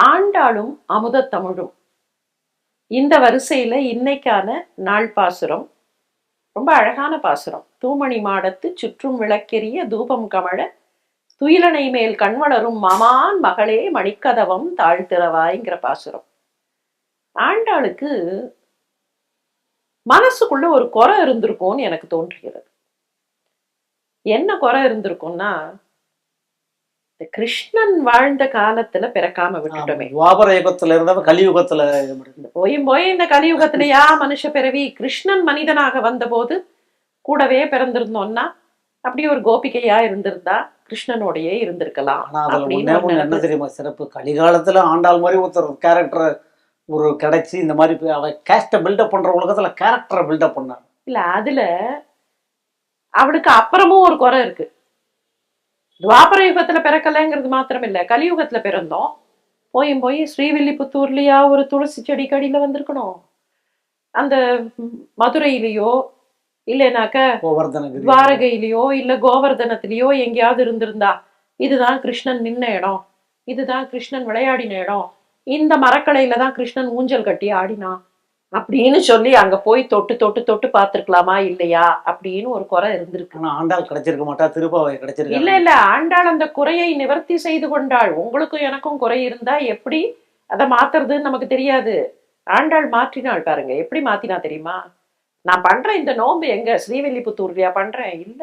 ஆண்டாளும் அமுதத்தமிழும். இந்த வரிசையில இன்னைக்கான நாள் பாசுரம். ரொம்ப அழகான பாசுரம். தூமணி மாடத்து சுற்றும் விளக்கெரிய தூபம் கமழ துயிலனை மேல் கண்வளரும் மமான் மகளே மணிக்கதவம் தாழ்த்திறவாய்ங்கிற பாசுரம். ஆண்டாளுக்கு மனசுக்குள்ள ஒரு குறை இருந்திருக்கும்னு எனக்கு தோன்றுகிறது. என்ன குறை இருந்திருக்கும்னா கிருஷ்ணன் வாழ்ந்த காலத்துல பிறக்காம விட்டுட்டோமே. துவாபர யுகத்துல இருந்தவன் கலியுகத்துல போயும் போய் இந்த கலியுகத்திலயா மனுஷ பிறவி கிருஷ்ணன் மனிதனாக வந்தபோது கூடவே பிறந்திருந்தோம்னா அப்படி ஒரு கோபிகையா இருந்திருந்தா கிருஷ்ணனோடயே இருந்திருக்கலாம் என்ன. தெரியுமா சிறப்பு? கலிகாலத்துல ஆண்டாள் மாதிரி ஒருத்தர் கேரக்டர் ஒரு கிடைச்சி இந்த மாதிரி அவ கேஸ்ட பில்டப் பண்ற உலகத்துல கேரக்டரை பில்டப் பண்ணாங்க. இல்ல அதுல அவளுக்கு அப்புறமும் ஒரு குறை இருக்கு. துவாபர யுகத்துல பிறக்கலைங்கிறது மாத்திரம் இல்ல கலியுகத்துல பிறந்தோம். போயும் போய் ஸ்ரீவில்லிபுத்தூர்லயா ஒரு துளசி செடி கடியில வந்திருக்கணும். அந்த மதுரையிலயோ இல்லைனாக்க துவாரகையிலயோ இல்ல கோவர்தனத்திலயோ எங்கேயாவது இருந்திருந்தா இதுதான் கிருஷ்ணன் நின்ன இடம் இதுதான் கிருஷ்ணன் விளையாடின இடம் இந்த மரக்கலையில தான் கிருஷ்ணன் ஊஞ்சல் கட்டி ஆடினான். அப்படின்னு சொல்லி அங்க போய் தொட்டு தொட்டு தொட்டு பார்த்திருக்கலாமா? இல்லையா? அப்படின்னு ஒரு குறை இருந்திருக்கு. ஆனா ஆண்டாள் கிடைச்சிருக்க மாட்டா திருப்பாவை இல்ல கிடைச்சிருக்க இல்ல ஆண்டாள் அந்த குறையை நிவர்த்தி செய்து கொண்டாள். உங்களுக்கும் எனக்கும் குறை இருந்தா எப்படி அதை மாத்துறதுன்னு நமக்கு தெரியாது. ஆண்டாள் மாற்றினாள் பாருங்க. எப்படி மாத்தினா தெரியுமா? நான் பண்றேன் இந்த நோன்பு எங்க? ஸ்ரீவில்லிபுத்தூர்லயா பண்றேன்? இல்ல.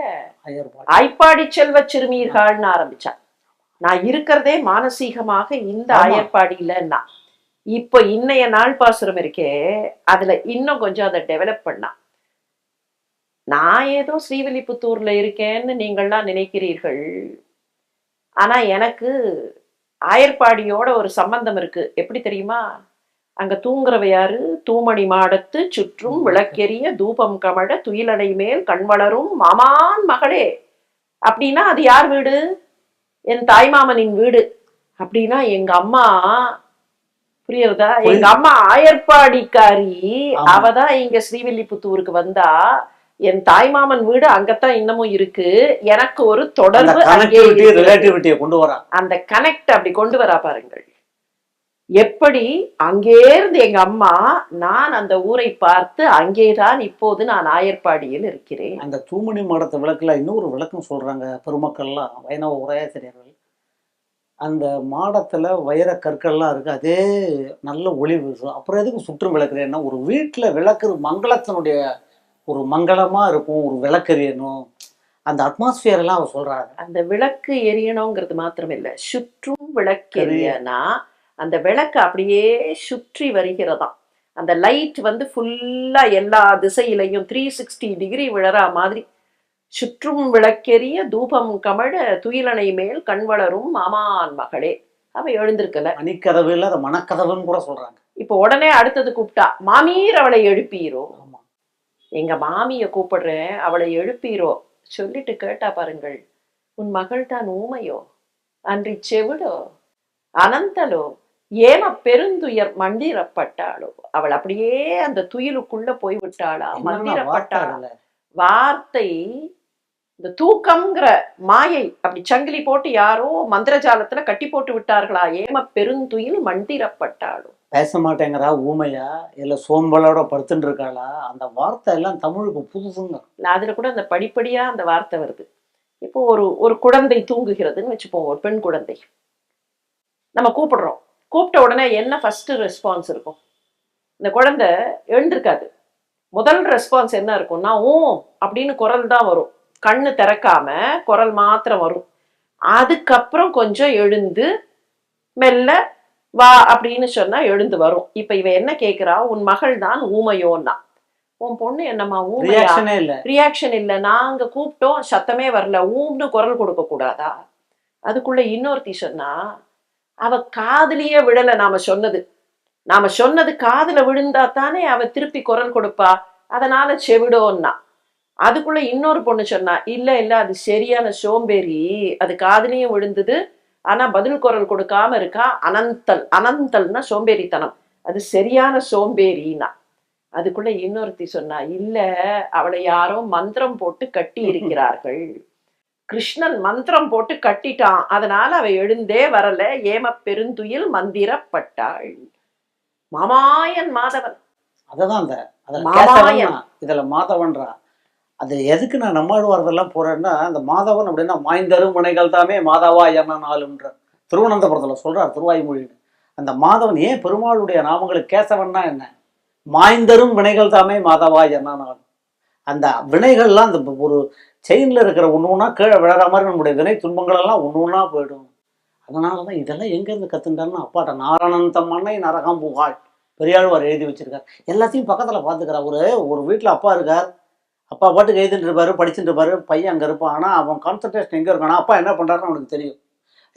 ஐப்பாடி செல்வ சிறுமீர்கள்னு ஆரம்பிச்சா நான் இருக்கிறதே மானசீகமாக இந்த. ஆயர்பாடியிலன்னா இப்ப இன்னைய நாள் பாசுரம் இருக்கே அதுல இன்னும் கொஞ்சம் அதை டெவலப் பண்ணா நான் ஏதோ ஸ்ரீவில்லிபுத்தூர்ல இருக்கேன்னு நீங்கள்லாம் நினைக்கிறீர்கள். ஆனா எனக்கு ஆயர்பாடியோட ஒரு சம்பந்தம் இருக்கு. எப்படி தெரியுமா? அங்க தூங்குறவ யாரு? தூமணி மாடத்து சுற்றும் விளக்கெரிய தூபம் கமழ துயிலடை மேல் கண்வளரும் மாமான் மகளே. அப்படின்னா அது யார் வீடு? என் தாய்மாமனின் வீடு. அப்படின்னா எங்க அம்மா புரியுறதா எங்க. அம்மா ஆயர்பாடிக்காரி. அவதான் இங்க ஸ்ரீவில்லிபுத்தூருக்கு வந்தா. என் தாய்மாமன் வீடு அங்கத்தான் இன்னமும் இருக்கு. எனக்கு ஒரு தொடர்பு அங்கே கொண்டு வரா. அந்த கனெக்ட் அப்படி கொண்டு வரா பாருங்கள். எப்படி? அங்கேருந்து எங்க அம்மா நான் அந்த ஊரை பார்த்து அங்கேதான் இப்போது நான் ஆயர்பாடியில் இருக்கிறேன். அந்த தூமணி மாடத்து விளக்குல இன்னொரு விளக்கம் சொல்றாங்க. பெருமக்கள்லாம் வைணவ உரையாசிரியர்கள். அந்த மாடத்தில் வைர கற்கள்லாம் இருக்குது அதே நல்ல ஒளி வீசும் அப்புறம் எதுக்கு சுற்றும் விளக்குறேன்னா ஒரு வீட்டில் விளக்குற மங்களத்தினுடைய ஒரு மங்களமாக இருக்கும் ஒரு விளக்கெரியணும் அந்த அட்மாஸ்பியர் எல்லாம் அவர் சொல்றாங்க அந்த விளக்கு எரியணுங்கிறது மாத்திரம் இல்லை சுற்றும் விளக்கெரியனா அந்த விளக்கு அப்படியே சுற்றி வருகிறதாம். அந்த லைட் வந்து ஃபுல்லா எல்லா திசையிலையும் த்ரீ சிக்ஸ்டி டிகிரி விழறா மாதிரி சுற்றும் விளக்கெரிய தூபம் கமழ துயிலனை மேல் கண்வளரும் மாமான் மகளே. அவ எழுந்திருக்கல. மணிக்கதவு இல்ல அதை மனக்கதவுன்னு கூட சொல்றாங்க. இப்போ உடனே அடுத்தது கூப்பிட்டா மாமீர் அவளை எழுப்பீரோ? ஆமா. எங்க மாமிய கூப்பிடுறேன் அவளை எழுப்பீரோ? சொல்லிட்டு கேட்டா பாருங்கள் உன் மகள் தான் ஊமையோ? அன்றி செவிடோ? அனந்தலோ ஏம பெருந்துயர் மண்டிரப்பட்டாளோ? அவள் அப்படியே அந்த துயிலுக்குள்ள போய் விட்டாளா அதுல. வார்த்தை இந்த தூக்கம்ங்கிற மாயை அப்படி சங்கிலி போட்டு யாரோ மந்திரஜாலத்துல கட்டி போட்டு விட்டார்களா? ஏம பெருந்துயில் மண்டிரப்பட்டாளோ பேச மாட்டேங்கிறா ஊமையா? இல்ல சோம்பலோட படுத்துட்டு இருக்காளா அந்த வார்த்தை எல்லாம் தமிழுக்கு புதுசுங்க. அதுல கூட அந்த படிப்படியா அந்த வார்த்தை வருது. இப்போ ஒரு ஒரு குழந்தை தூங்குகிறதுன்னு வச்சுப்போம் ஒரு பெண் குழந்தை. நம்ம கூப்பிடுறோம். கூப்பிட்ட உடனே என்ன ஃபர்ஸ்ட் ரெஸ்பான்ஸ் இருக்கும்? இந்த குழந்தை எழுந்திருக்காது. முதல் ரெஸ்பான்ஸ் என்ன இருக்கும்னா ஊ அப்படின்னு குரல் தான் வரும். கண்ணு திறக்காம குரல் மாத்திரம் வரும். அதுக்கப்புறம் கொஞ்சம் எழுந்து மெல்ல வா அப்படின்னு சொன்னா எழுந்து வரும். இப்ப இவ என்ன கேக்குறா? உன் மகள் தான் ஊமையோன்னா. உன் பொண்ணு என்னம்மா ஊமையா? ரியாக்ஷனே இல்ல. ரியாக்ஷன் இல்ல. நாங்க கூப்பிட்டோம் சத்தமே வரல. ஊம்னு குரல் கொடுக்க கூடாதா? அதுக்குள்ள இன்னொருத்தி சொன்னா அவ காதுலயே விடல நாம சொன்னது. நாம சொன்னது காதுல விழுந்தா தானே அவ திருப்பி குரல் கொடுப்பா. அதனால செவிடோன்னா. அதுக்குள்ள இன்னொரு பொண்ணு சொன்னா இல்ல இல்ல அது சரியான சோம்பேறி. அது காதுலயும் விழுந்தது. ஆனா பதில் குரல் கொடுக்காம இருக்கா? அனந்தல் அனந்தல்னா சோம்பேறித்தனம். அது சரியான சோம்பேறினா. அதுக்குள்ள இன்னொருத்தி சொன்னா இல்ல அவளை யாரோ மந்திரம் போட்டு கட்டி இருக்கிறார்கள். கிருஷ்ணன் மந்திரம் போட்டு கட்டிட்டான். அதனால அவ எழுந்தே வரல. ஏம பெருந்துயில் மந்திரப்பட்டாள். மாமாயன் மாதவன். அததான் அந்த மாமாயன். இதுல மாதவன்றா. அது எதுக்கு நான் நம்மாழ்வார்தெல்லாம் போறேன்னா அந்த மாதவன் அப்படின்னா மாய்ந்தரும் வினைகள் தாமே மாதாவா என்ன நாளுன்ற சொல்றார் திருவாய்மொழி அந்த மாதவன் ஏன் பெருமாளுடைய நாமங்களுக்கு கேசவன்னா என்ன? மாய்ந்தரும் வினைகள் தாமே மாதவா என்ன நாள் அந்த வினைகள்லாம் அந்த ஒரு செயின்ல இருக்கிற ஒன்று ஒன்றா கீழே விழற மாதிரி நம்முடைய வினை துன்பங்கள் எல்லாம் ஒன்று ஒன்றா போயிடும். அதனால தான் இதெல்லாம் எங்கேருந்து கற்றுட்டாருன்னு அப்பாட்ட நாராயணந்தம் மண்ணை நரகம் புகாள் பெரியாழ்வார் எழுதி வச்சிருக்கார். எல்லாத்தையும் பக்கத்தில் பார்த்துக்கிறார் ஒரு ஒரு வீட்டில் அப்பா இருக்கார். அப்பா பாட்டுக்கு எழுதிட்டுருப்பாரு படிச்சுட்டுருப்பாரு பையன் அங்கே இருப்பான். ஆனால் அவன் கான்சன்ட்ரேஷன் எங்கே இருக்கானா அப்பா என்ன பண்ணுறாருன்னு அவனுக்கு தெரியும்.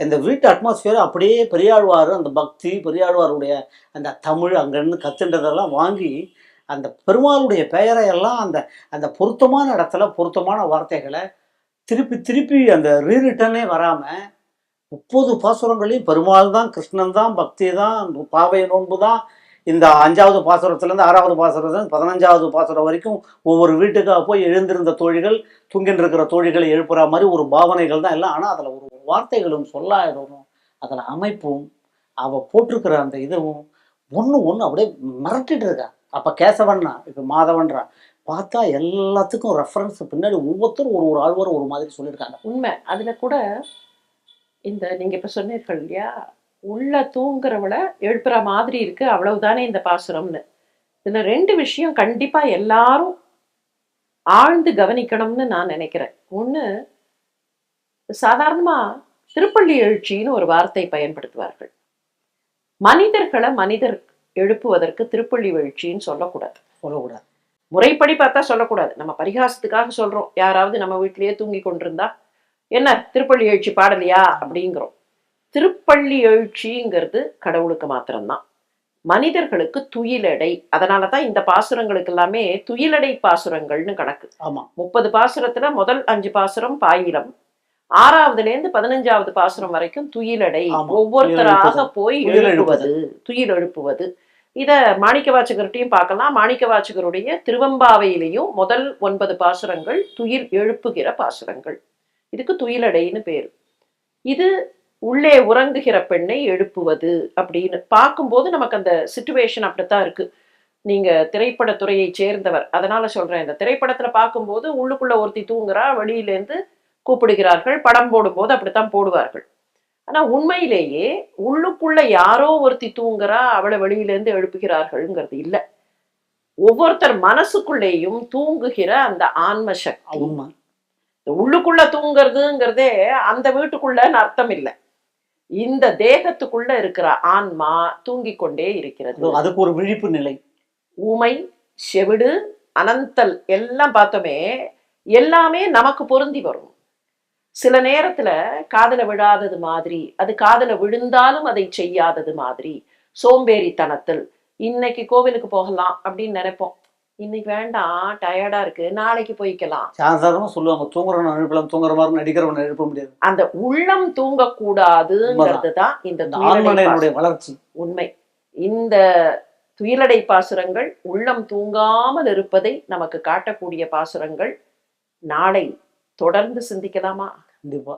இந்த வீட்டு அட்மாஸ்ஃபியர் அப்படியே பெரியாழ்வார் அந்த பக்தி பெரியாழ்வாருடைய அந்த தமிழ் அங்கேருந்து கத்துன்றதெல்லாம் வாங்கி அந்த பெருமாளுடைய பெயரை எல்லாம் அந்த அந்த பொருத்தமான இடத்துல பொருத்தமான வார்த்தைகளை திருப்பி திருப்பி அந்த ரீரிட்டனே வராமல் முப்பது பாசுரங்களையும் பெருமாள் தான் கிருஷ்ணன் தான் பக்தி தான் பாவை நோன்பு தான் இந்த அஞ்சாவது பாசுரத்துலேருந்து ஆறாவது பாசுரத்துலேருந்து பதினஞ்சாவது பாசுரம் வரைக்கும் ஒவ்வொரு வீட்டுக்காக போய் எழுந்திருந்த தோழிகள் தூங்கிட்டு இருக்கிற தோழிகளை எழுப்புற மாதிரி ஒரு பாவனைகள் தான் எல்லாம். ஆனால் அதில் ஒரு வார்த்தைகளும் சொல்லாயிடணும் அதில் அமைப்பும் அவள் போட்டிருக்கிற அந்த இதுவும் ஒன்று ஒன்று அப்படியே மிரட்டிட்டு இருக்கா. அப்போ கேசவன்னா இப்போ மாதவன்றா பார்த்தா எல்லாத்துக்கும் ரெஃபரன்ஸ் பின்னாடி ஒவ்வொருத்தரும் ஒரு ஒரு ஆழ்வார் ஒரு மாதிரி சொல்லியிருக்காங்க. உண்மை. அதில் கூட இந்த நீங்கள் இப்போ சொன்னீர்கள் இல்லையா? உள்ள தூங்குறவளை எழுப்புற மாதிரி இருக்கு அவ்வளவுதானே இந்த பாசுரம்னு. இதுல ரெண்டு விஷயம் கண்டிப்பா எல்லாரும் ஆழ்ந்து கவனிக்கணும்னு நான் நினைக்கிறேன். ஒண்ணு சாதாரணமா திருப்பள்ளி எழுச்சின்னு ஒரு வார்த்தை பயன்படுத்துவார்கள். மனிதர்களை மனிதர் எழுப்புவதற்கு திருப்பள்ளி எழுச்சின்னு சொல்லக்கூடாது. சொல்லக்கூடாது. முறைப்படி பார்த்தா சொல்லக்கூடாது. நம்ம பரிகாசத்துக்காக சொல்றோம். யாராவது நம்ம வீட்டிலேயே தூங்கி கொண்டிருந்தா என்ன திருப்பள்ளி எழுச்சி பாடலையா? அப்படிங்கிறோம். திருப்பள்ளி எழுச்சிங்கிறது கடவுளுக்கு மாத்திரம்தான். மனிதர்களுக்கு துயிலடை. அதனால தான் இந்த பாசுரங்களுக்கு எல்லாமே துயிலடை பாசுரங்கள்னு கணக்கு. ஆமாம் முப்பது பாசுரத்துல முதல் அஞ்சு பாசுரம் பாயிரம் ஆறாவதுல இருந்து பதினஞ்சாவது பாசுரம் வரைக்கும் துயிலடை. ஆமா. ஒவ்வொருத்தராக போய் எழுப்புவது. துயில் எழுப்புவது இத மாணிக்க வாசகர்கிட்டையும் பார்க்கலாம். மாணிக்க வாசகருடைய திருவம்பாவையிலையும் முதல் ஒன்பது பாசுரங்கள் துயில் எழுப்புகிற பாசுரங்கள். இதுக்கு துயிலடைன்னு பேரு. இது உள்ளே உறங்குகிற பெண்ணை எழுப்புவது அப்படின்னு பார்க்கும்போது நமக்கு அந்த சுச்சுவேஷன் அப்படித்தான் இருக்கு. நீங்க திரைப்படத்துறையை சேர்ந்தவர் அதனால சொல்றேன். இந்த திரைப்படத்துல பார்க்கும்போது உள்ளுக்குள்ள ஒருத்தி தூங்குறா வெளியில இருந்து கூப்பிடுகிறார்கள் படம் போடும்போது அப்படித்தான் போடுவார்கள். ஆனா உண்மையிலேயே உள்ளுக்குள்ள யாரோ ஒருத்தி தூங்குறா அவளை வெளியில இருந்து எழுப்புகிறார்கள்ங்கிறது இல்ல. ஒவ்வொருத்தர் மனசுக்குள்ளேயும் தூங்குகிற அந்த ஆன்ம சக்தி. உள்ளுக்குள்ள தூங்குறதுங்கிறதே அந்த வீட்டுக்குள்ளன்னு அர்த்தம் இல்லை. இந்த தேகத்துக்குள்ள இருக்கிற ஆன்மா தூங்கிக் கொண்டே இருக்கிறது. அது- அதுக்கு ஒரு விழிப்பு நிலை. ஊமை செவிடு அனந்தல் எல்லாம் பார்த்தோமே எல்லாமே நமக்கு பொருந்தி வரும். சில நேரத்துல காதுல விழாதது மாதிரி அது காதுல விழுந்தாலும் அதை செய்யாதது மாதிரி சோம்பேறித்தனத்தில் இன்னைக்கு கோவிலுக்கு போகலாம் அப்படின்னு நினைப்போம். இன்னைக்கு வேண்டாம் டயர்டா இருக்கு. நாளைக்கு போய்க்கலாம். சாதாரணமா சொல்லுவாங்க தூங்குறவன் எழுப்பலாம் தூங்குற மாதிரி நடிக்கிறவன் எழுப்ப முடியாது. அந்த உள்ளம் தூங்கக்கூடாதுங்கிறது தான் இந்த வளர்ச்சி. உண்மை. இந்த துயிலடை பாசுரங்கள் உள்ளம் தூங்காமல் இருப்பதை நமக்கு காட்டக்கூடிய பாசுரங்கள் நாளை தொடர்ந்து சிந்திக்கலாமா? கண்டிப்பா.